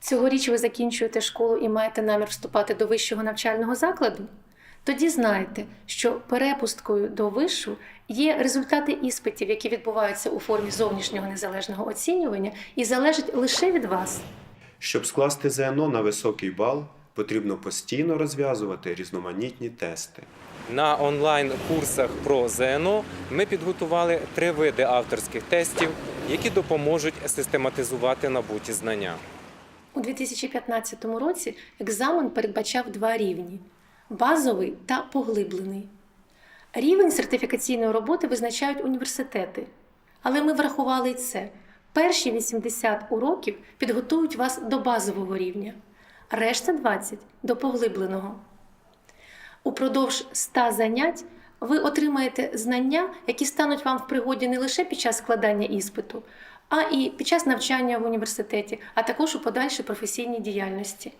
Цьогоріч ви закінчуєте школу і маєте намір вступати до вищого навчального закладу? Тоді знайте, що перепусткою до вишу є результати іспитів, які відбуваються у формі зовнішнього незалежного оцінювання, і залежать лише від вас. Щоб скласти ЗНО на високий бал, потрібно постійно розв'язувати різноманітні тести. На онлайн-курсах про ЗНО ми підготували три види авторських тестів, які допоможуть систематизувати набуті знання. У 2015 році екзамен передбачав два рівні: базовий та поглиблений. Рівень сертифікаційної роботи визначають університети, але ми врахували й це. Перші 80 уроків підготують вас до базового рівня, решта 20 до поглибленого. Упродовж 100 занять ви отримаєте знання, які стануть вам в пригоді не лише під час складання іспиту, а і під час навчання в університеті, а також у подальшій професійній діяльності.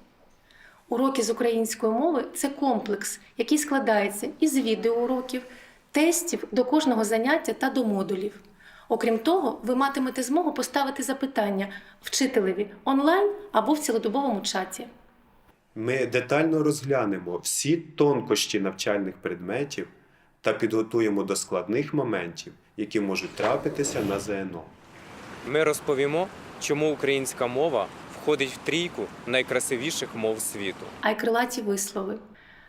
Уроки з української мови це комплекс, який складається із відеоуроків, тестів до кожного заняття та до модулів. Окрім того, ви матимете змогу поставити запитання вчителеві онлайн або в цілодобовому чаті. Ми детально розглянемо всі тонкощі навчальних предметів та підготуємо до складних моментів, які можуть трапитися на ЗНО. Ми розповімо, чому українська мова входить в трійку найкрасивіших мов світу. а й крилаті вислови.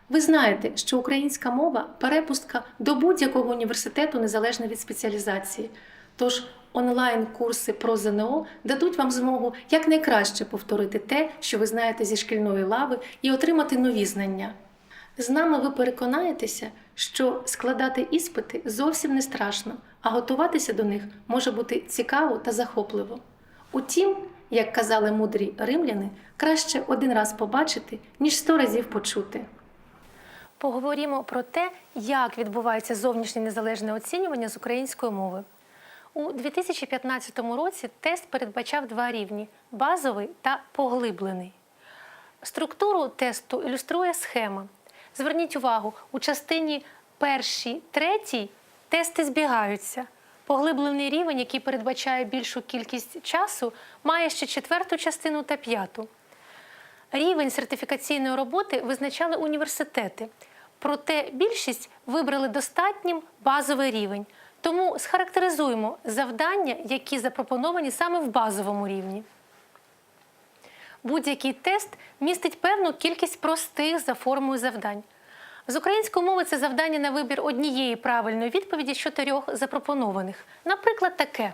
Ви знаєте, що українська мова перепустка до будь-якого університету незалежно від спеціалізації. Тож онлайн-курси про ЗНО дадуть вам змогу якнайкраще повторити те, що ви знаєте зі шкільної лави, і отримати нові знання. З нами ви переконаєтеся, що складати іспити зовсім не страшно, а готуватися до них може бути цікаво та захопливо. Утім, як казали мудрі римляни, краще один раз побачити, ніж сто разів почути. Поговоримо про те, як відбувається зовнішнє незалежне оцінювання з української мови. У 2015 році тест передбачав два рівні базовий та поглиблений. Структуру тесту ілюструє схема. Зверніть увагу, у частині першій, третій тести збігаються. Поглиблений рівень, який передбачає більшу кількість часу, має ще четверту частину та п'яту. Рівень сертифікаційної роботи визначали університети, проте більшість вибрали достатнім базовий рівень. Тому схарактеризуємо завдання, які запропоновані саме в базовому рівні. Будь-який тест містить певну кількість простих за формою завдань. З української мови це завдання на вибір однієї правильної відповіді з чотирьох запропонованих. Наприклад, таке: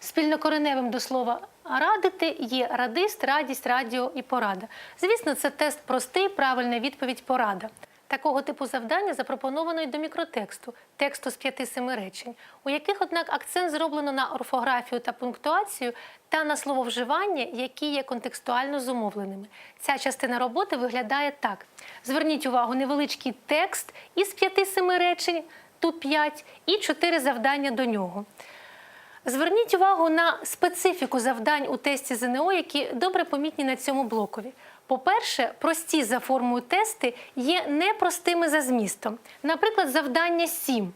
спільнокореневим до слова радити є радист, радість, радіо і порада. Звісно, це тест простий, правильна відповідь порада. Такого типу завдання запропоновано й до мікротексту, тексту з п'яти-семи речень, у яких, однак, акцент зроблено на орфографію та пунктуацію та на слововживання, які є контекстуально зумовленими. Ця частина роботи виглядає так: зверніть увагу, невеличкий текст із п'яти-семи речень, тут п'ять, і чотири завдання до нього. Зверніть увагу на специфіку завдань у тесті ЗНО, які добре помітні на цьому блокові. По-перше, прості за формою тести є непростими за змістом. Наприклад, завдання 7.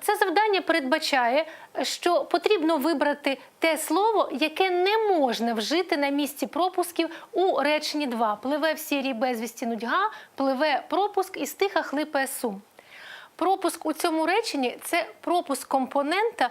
Це завдання передбачає, що потрібно вибрати те слово, яке не можна вжити на місці пропусків у реченні 2. Пливе в сірій безвісті нудьга, пливе пропуск і стиха хлипає сум. Пропуск у цьому реченні це пропуск компонента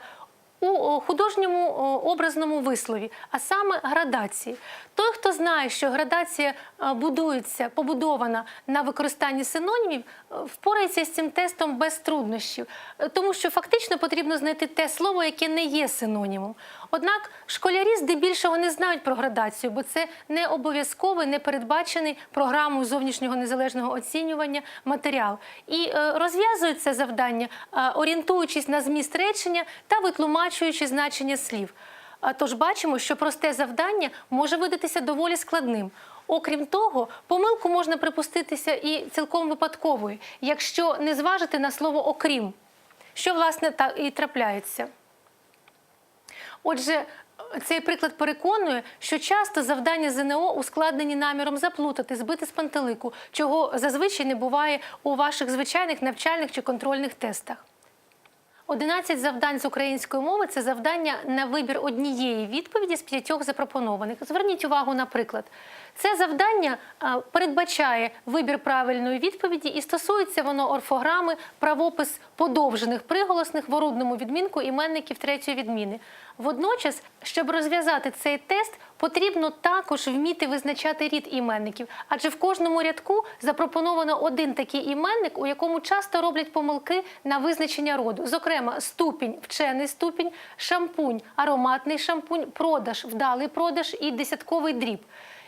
у художньому образному вислові, а саме градації. Той, хто знає, що градація е, будується, побудована на використанні синонімів, е, впорається з цим тестом без труднощів, Е, тому що фактично потрібно знайти те слово, яке не є синонімом. Однак школярі здебільшого не знають про градацію, бо це не обов'язковий, не передбачений програмою зовнішнього незалежного оцінювання матеріал. І е, розв'язують це завдання, е, орієнтуючись на зміст речення та витлумачуючи значення слів. А Тож бачимо, що просте завдання може видатися доволі складним. Окрім того, помилку можна припуститися і цілком випадковою, якщо не зважити на слово окрім, що власне та і трапляється. Отже, цей приклад переконує, що часто завдання ЗНО ускладнені наміром заплутати, збити з пантелику, чого зазвичай не буває у ваших звичайних навчальних чи контрольних тестах. 11 завдань з української мови це завдання на вибір однієї відповіді з п'ятьох запропонованих. Зверніть увагу, наприклад, це завдання передбачає вибір правильної відповіді і стосується воно орфограми, правопис подовжених приголосних в орудному відмінку іменників третьої відміни. Водночас, щоб розв'язати цей тест, потрібно також вміти визначати рід іменників, адже в кожному рядку запропоновано один такий іменник, у якому часто роблять помилки на визначення роду. Зокрема, ступінь, вчений ступінь, шампунь, ароматний шампунь, продаж, вдалий продаж і десятковий дріб.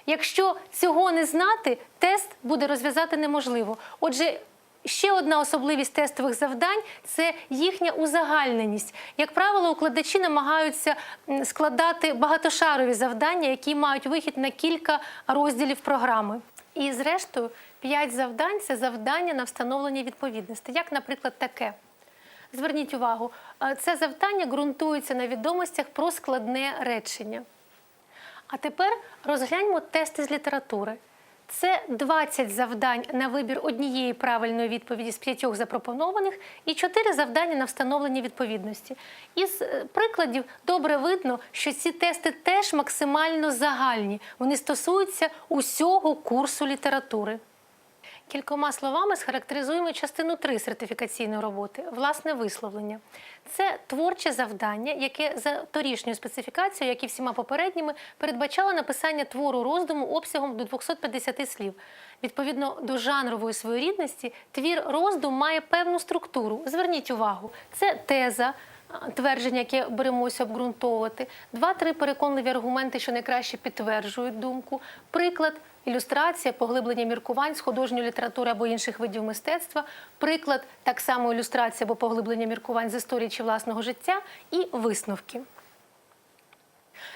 Якщо цього не знати, тест буде розв'язати неможливо. Отже, Ще одна особливість тестових завдань це їхня узагальненість. Як правило, укладачі намагаються складати багатошарові завдання, які мають вихід на кілька розділів програми. І, зрештою, п'ять завдань це завдання на встановлення відповідності, як, наприклад, таке. Зверніть увагу, е, це завдання ґрунтується на відомостях про складне речення. А тепер розгляньмо тести з літератури. Це 20 завдань на вибір однієї правильної відповіді з п'ятьох запропонованих і 4 завдання на встановлення відповідності. Із е, прикладів добре видно, що ці тести теж максимально загальні. Вони стосуються усього курсу літератури. Кількома словами схарактеризуємо частину 3 сертифікаційної роботи власне висловлення. Це творче завдання, яке за торішньою специфікацією, як і всіма попередніми, передбачало написання твору роздуму обсягом до 250 слів. Відповідно до жанрової своєрідності, твір роздум має певну структуру. Зверніть увагу, це теза. Твердження, яке беремося обґрунтовувати, два-три переконливі аргументи, що найкраще підтверджують думку, приклад, ілюстрація, поглиблення міркувань з художньої літератури або інших видів мистецтва, приклад, так само ілюстрація або поглиблення міркувань з історії чи власного життя, і висновки.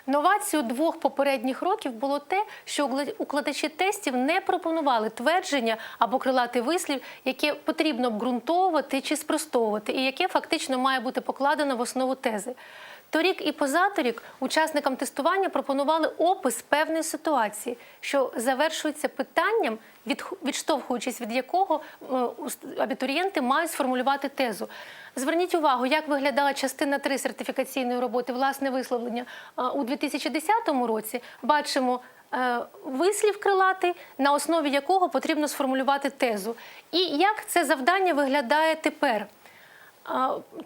Новацією двох попередніх років було те, що укладачі тестів не пропонували твердження або крилати вислів, яке потрібно обґрунтовувати чи спростовувати, і яке фактично має бути покладено в основу тези. Торік і позаторік учасникам тестування пропонували опис певної ситуації, що завершується питанням, відштовхуючись від якого е, абітурієнти мають сформулювати тезу. Зверніть увагу, як виглядала частина 3 сертифікаційної роботи власне висловлення у 2010 році. Бачимо е, вислів крилатий, на основі якого потрібно сформулювати тезу. І як це завдання виглядає тепер?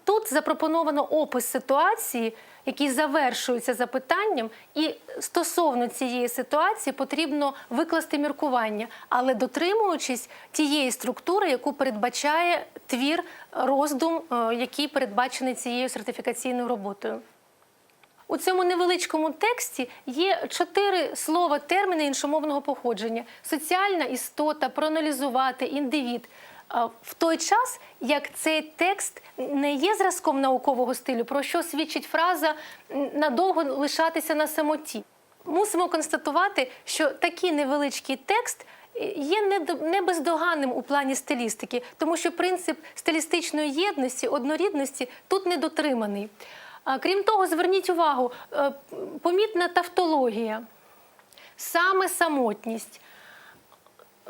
Тут запропоновано опис ситуації, який завершується запитанням, і стосовно цієї ситуації потрібно викласти міркування, але дотримуючись тієї структури, яку передбачає твір роздум, е, який передбачений цією сертифікаційною роботою. У цьому невеличкому тексті є чотири слова терміни іншомовного походження: соціальна істота, проаналізувати, індивід. В той час, як цей текст не є зразком наукового стилю, про що свідчить фраза надовго лишатися на самоті. Мусимо констатувати, що такий невеличкий текст є недо- не бездоганним у плані стилістики, тому що принцип стилістичної єдності, однорідності тут не дотриманий. Крім того, зверніть увагу, е, помітна тавтологія, саме самотність.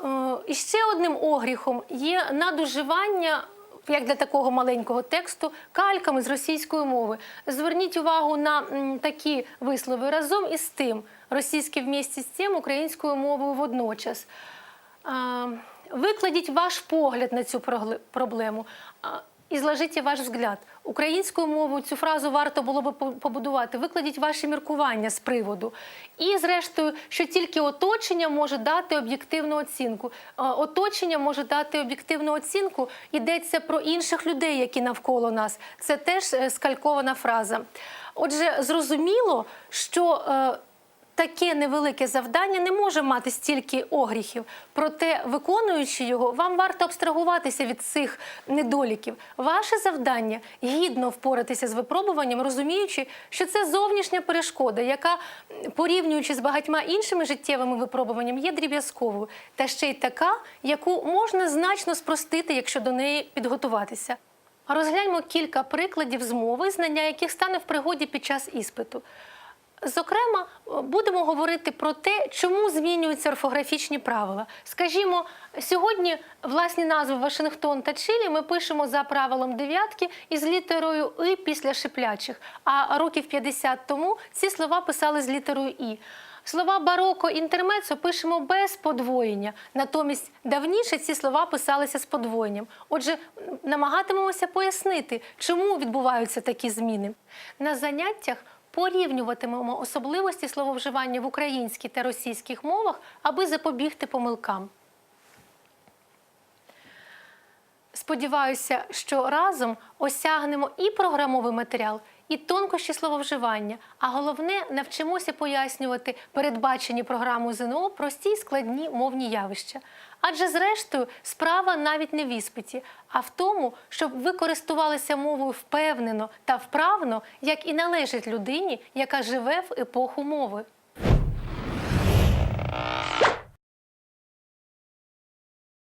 Е, І ще одним огріхом є надуживання, як для такого маленького тексту, кальками з російської мови. Зверніть увагу на такі вислови разом із тим, російське вмісті з цим українською мовою водночас. Викладіть ваш погляд на цю проблему. А, І зложіть ваш взгляд. Українською мовою цю фразу варто було би побудувати. Викладіть ваші міркування з приводу. І, зрештою, що тільки оточення може дати об'єктивну оцінку. Е, Оточення може дати об'єктивну оцінку. Йдеться про інших людей, які навколо нас. Це теж е, скалькована фраза. Отже, зрозуміло, що. Таке невелике завдання не може мати стільки огріхів. Проте, виконуючи його, вам варто абстрагуватися від цих недоліків. Ваше завдання гідно впоратися з випробуванням, розуміючи, що це зовнішня перешкода, яка, порівнюючи з багатьма іншими життєвими випробуваннями, є дріб'язковою, та ще й така, яку можна значно спростити, якщо до неї підготуватися. Розгляньмо кілька прикладів з мови, знання яких стане в пригоді під час іспиту. Зокрема, будемо говорити про те, чому змінюються орфографічні правила. Скажімо, сьогодні власні назви Вашингтон та Чилі ми пишемо за правилом дев'ятки із літерою І після шиплячих. А років 50 тому ці слова писали з літерою І. Слова бароко інтермецо пишемо без подвоєння. Натомість давніше ці слова писалися з подвоєнням. Отже, намагатимемося пояснити, чому відбуваються такі зміни. На заняттях порівнюватимемо особливості слововживання в українській та російських мовах, аби запобігти помилкам. Сподіваюся, що разом осягнемо і програмовий матеріал, і тонкощі слововживання, а головне навчимося пояснювати передбачені програмою ЗНО прості й складні мовні явища. Адже, зрештою, справа навіть не в іспиті, а в тому, щоб ви користувалися мовою впевнено та вправно, як і належить людині, яка живе в епоху мови.